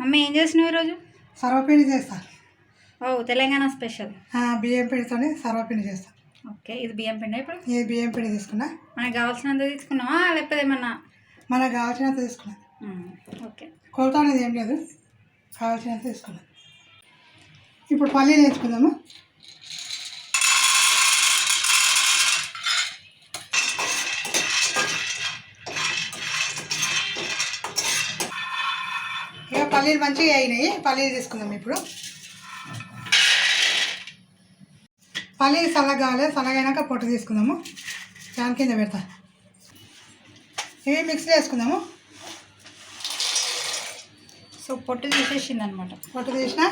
Mummy ఏం చేసినావు ఈరోజు? సర్వపిండి చేస్తా. ఓ తెలంగాణ స్పెషల్. ఆ, బియ్యం పిండితోనే సర్వపిండి చేస్తా. ఓకే ఇది బియ్యం పిండి ఇప్పుడు? ఈ బియ్యం పిండి తీసుకున్నా? మనకు కావాల్సినంత తీసుకున్నావా? లేకపోతే ఏమన్నా? మనకు కావాల్సినంత తీసుకున్నా. మ్మ్. ఓకే. కొలత అనేది ఏం లేదు. కావాల్సినంత తీసుకున్నా. ఇప్పుడు పల్లీలు వేసుకుందాము? పల్లీలు మంచిగా అయినాయి. పల్లీలు తీసుకుందాం ఇప్పుడు. పల్లీలు చల్లగా కావాలి చల్లగా అయినాక పొట్టు తీసుకుందాము. దాని కింద పెడతా. ఇవి మిక్సీ వేసుకుందాము. సో పొట్టు తీసేసింది అనమాట పొట్టు తీసిన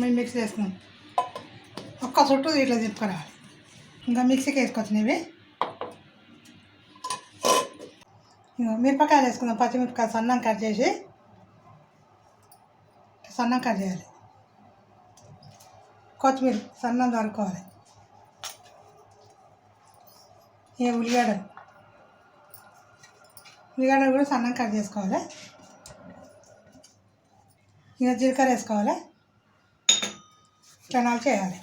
మేము మిక్సీ వేసుకున్నాం ఒక్క చుట్టూ ఇట్లా తిప్పుకురావాలి ఇంకా మిక్సీకి వేసుకోవచ్చు ఇవి. మిరపకాయలు వేసుకుందాం. పచ్చిమిరపకాయలు సన్నం కట్ చేసి. సన్నం చేయాలి. కొత్తిమీర సన్నం దొరుకోవాలి ఏ ఉల్లిగడ్డలు? ఉల్లిగడ్డలు కూడా సన్నం కట్ చేసుకోవాలి. ఇంకా జీలకర్ర వేసుకోవాలి. చనాలు చేయాలి.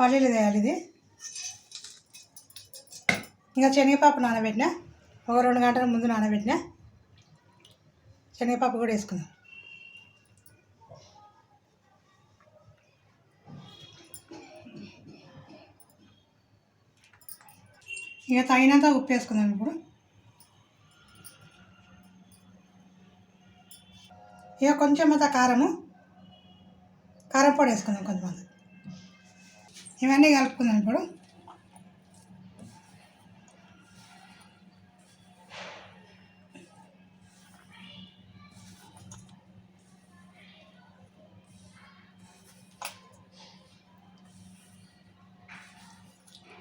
పల్లీలు వేయాలి ఇది. ఇంకా శనగపప్పు నానబెట్టిన. ఒక రెండు గంటల ముందు నానబెట్టిన. శనగపప్పు కూడా వేసుకుందాం. ఇక తగినంత ఉప్పు వేసుకుందాం ఇప్పుడు. ఇక కొంచెం అంత కారము కారం పొడి వేసుకుందాం కొంతమంది. ఇవన్నీ కలుపుకుందాం ఇప్పుడు.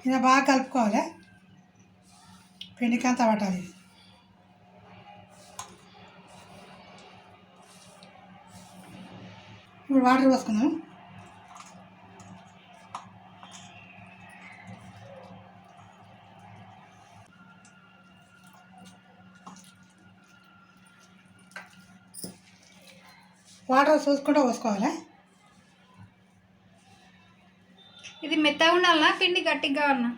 ఇలా బాగా కలుపుకోవాలి. పిండికంతా పట్టాలి ఇప్పుడు వాటర్ పోసుకుందాం వాటర్ చూసుకుంటూ పోసుకోవాలి. ఇది మెత్తగా ఉండాలనా? పిండి గట్టిగా ఉన్నా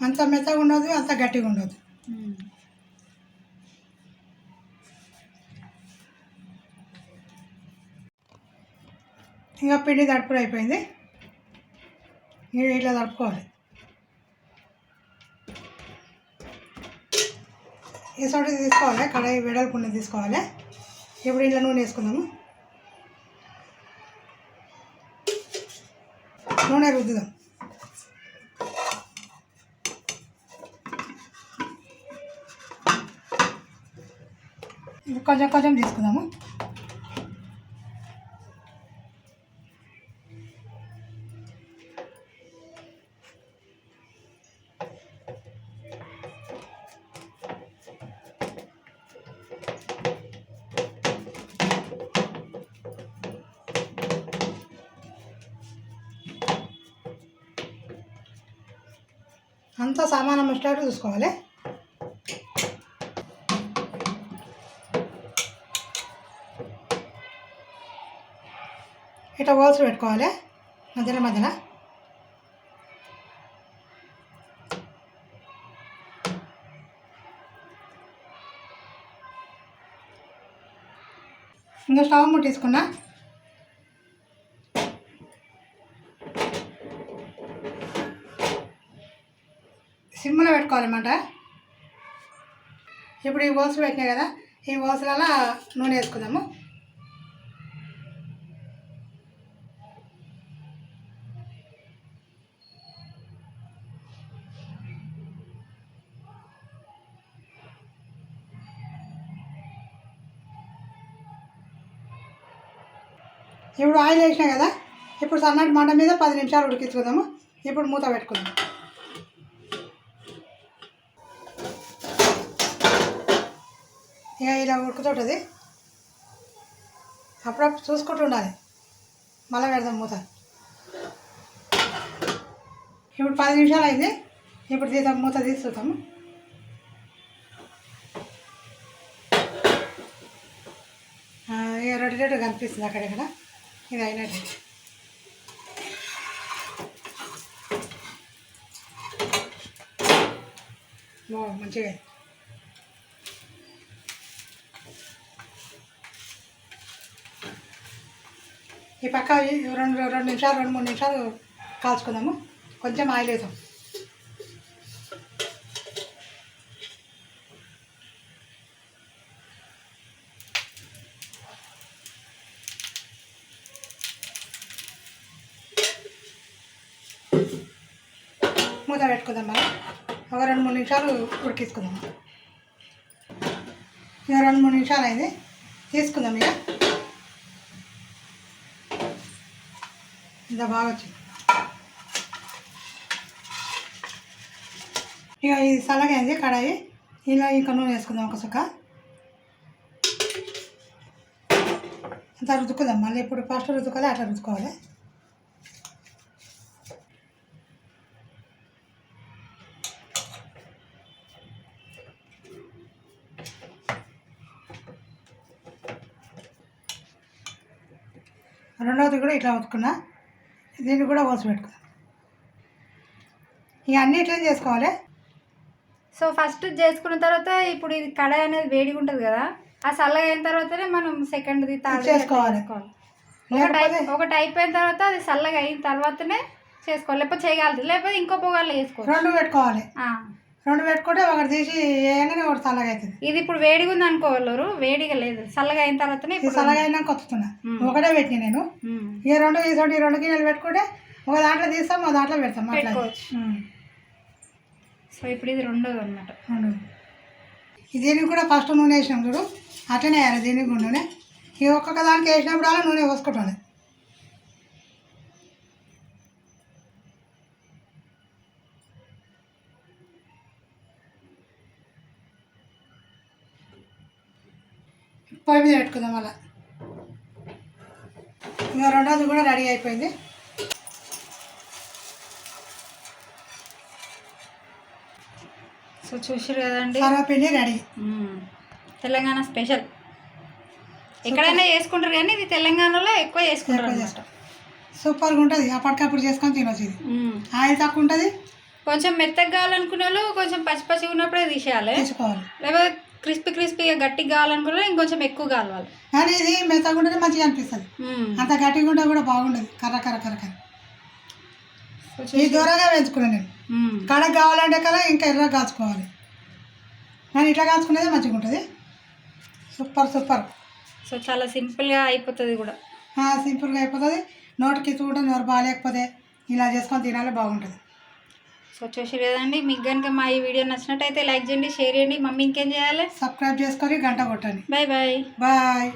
అంత మెత్తగా ఉండదు అంత గట్టిగా ఉండదు. ఇంకా పిండి తడుపుడు అయిపోయింది. ఇట్లా తడుపుకోవాలి. ఈ సోటి తీసుకోవాలి కడాయి వెడల్పున్న తీసుకోవాలి. ఇప్పుడు ఇంట్లో నూనె వేసుకుందాము. నూనె రుద్దుదాం. కొంచెం కొంచెం తీసుకుందాము? అంతా సామానం వచ్చేటట్టు చూసుకోవాలి. ఇట్లా హోల్స్ పెట్టుకోవాలి. మధ్యలో మధ్యలో. ఇంకా స్టవ్ ముట్టించుకున్నా సిమ్లో పెట్టుకోవాలన్నమాట. ఇప్పుడు ఈ ఓసులు పెట్టినాయి కదా ఈ ఓసులలో నూనె వేసుకుందాము. ఇప్పుడు ఆయిల్ వేసినా కదా ఇప్పుడు సన్నటి మంట మీద పది నిమిషాలు ఉడికించుకుందాము. ఇప్పుడు మూత పెట్టుకుందాం ఇక ఇలా ఉడుకుతుంటుంది అప్పుడప్పుడు చూసుకుంటూ ఉండాలి. మళ్ళీ పెడదాం మూత. ఇప్పుడు పది నిమిషాలు అయింది. ఇప్పుడు తీద్దాం మూత తీసుకుంటాము రెండు రెండు కనిపిస్తుంది అక్కడక్కడ ఇది అయినట్టు మంచిగా. ఈ పక్క ఈ రెండు రెండు నిమిషాలు రెండు మూడు నిమిషాలు కాల్చుకుందాము. కొంచెం ఆయిల్ వేద్దాం. మూత పెట్టుకుందాం మనం ఒక రెండు మూడు నిమిషాలు ఉడికించుకుందాం. ఇక రెండు మూడు నిమిషాలు అయింది. తీసుకుందాం ఇక. ఇంత బాగా వచ్చింది ఇక ఇది చల్లగైంది కడాయి. ఇలా ఇంకా నూనె వేసుకుందాం ఒక చుక్క అంత రుద్దుకుందాం. మళ్ళీ ఇప్పుడు ఫస్ట్ రుద్దుకోవాలి అట్లా రుద్దుకోవాలి. రెండవది కూడా ఇట్లా ఉతుకున్నా దీన్ని కూడా పోసి పెట్టుకున్నాం ఇక అన్నీ ఇట్లా చేసుకోవాలి? సో ఫస్ట్ చేసుకున్న తర్వాత ఇప్పుడు ఇది కడాయి అనేది వేడిగా ఉంటుంది కదా ఆ చల్లగా అయిన తర్వాతనే మనం సెకండ్ది థర్డ్ చేసుకోవాలి. ఒకటి అయిపోయిన తర్వాత అది చల్లగా అయిన తర్వాతనే చేసుకోవాలి. లేకపోతే చేయగలదు లేకపోతే ఇంకో పొగాలు వేసుకోవాలి రెండు పెట్టుకోవాలి. రెండు పెట్టుకుంటే ఒకటి తీసి వేయగానే ఒకటి చల్లగా అవుతుంది. ఇది ఇప్పుడు వేడిగా ఉంది అనుకోవాలరు వేడిగా లేదు. చల్లగా అయిన తర్వాతనే ఇది ఇప్పుడు చల్లగా అయినాక వస్తున్నా. ఒకటే పెట్టిన నేను. ఈ రెండు ఈ రెండు ఈ రెండు గిన్నెలు పెట్టుకుంటే ఒక దాంట్లో తీస్తాం ఒక దాంట్లో పెడతాం అట్లా. సో ఇప్పుడు ఇది రెండోది అనమాట రెండు. దీనికి కూడా ఫస్ట్ నూనె వేసినాం చూడు. అట్లనే వేయాలి దీనికి నూనె. ఈ ఒక్కొక్క దానికి వేసినప్పుడు అలా నూనె పోసుకోవాలి పొయ్యి మీద పెట్టుకుందాం అలా. ఇంకా రెండోది కూడా రెడీ అయిపోయింది. సో చూసారు కదండి. సర్వపిండి రెడీ. తెలంగాణ స్పెషల్. ఎక్కడైనా చేసుకుంటారు కానీ ఇది తెలంగాణలో ఎక్కువ చేసుకుంటారు అనమాట. సూపర్గా ఉంటుంది. అప్పటికప్పుడు చేసుకొని తినొచ్చు ఇది. ఆయిల్ తక్కువ ఉంటుంది. కొంచెం మెత్తగా కావాలనుకునే వాళ్ళు కొంచెం పచ్చి పచ్చి ఉన్నప్పుడే తీసేయాలి. తీసుకోవాలి. లేకపోతే క్రిస్పీ క్రిస్పీగా గట్టిగా కావాలనుకునే వాళ్ళు ఇంకొంచెం ఎక్కువ కావాలి కానీ ఇది మెత్తగా ఉంటేనే మంచిగా అనిపిస్తుంది. అంత గట్టిగా ఉంటే కూడా బాగుండదు. కర్ర కర్ర కర్ర కర్ర. ఈ దూరంగా పెంచుకున్నాను నేను. కడకు కావాలంటే కదా ఇంకా ఎర్రగా కాల్చుకోవాలి. కానీ ఇట్లా కాల్చుకునేది మంచిగా ఉంటుంది. Super super. సో చాలా సింపుల్గా అయిపోతుంది కూడా. సింపుల్గా అయిపోతుంది. నోటికి చూడ నోరు బాగాలేకపోతే ఇలా చేసుకొని తినాలి బాగుంటుంది. సో చూసారు కదండి మీకు కనుక మా ఈ వీడియో నచ్చినట్టయితే లైక్ చేయండి షేర్ చేయండి. మమ్మీ ఇంకేం చేయాలి? సబ్స్క్రైబ్ చేసుకొని గంట కొట్టండి. Bye bye bye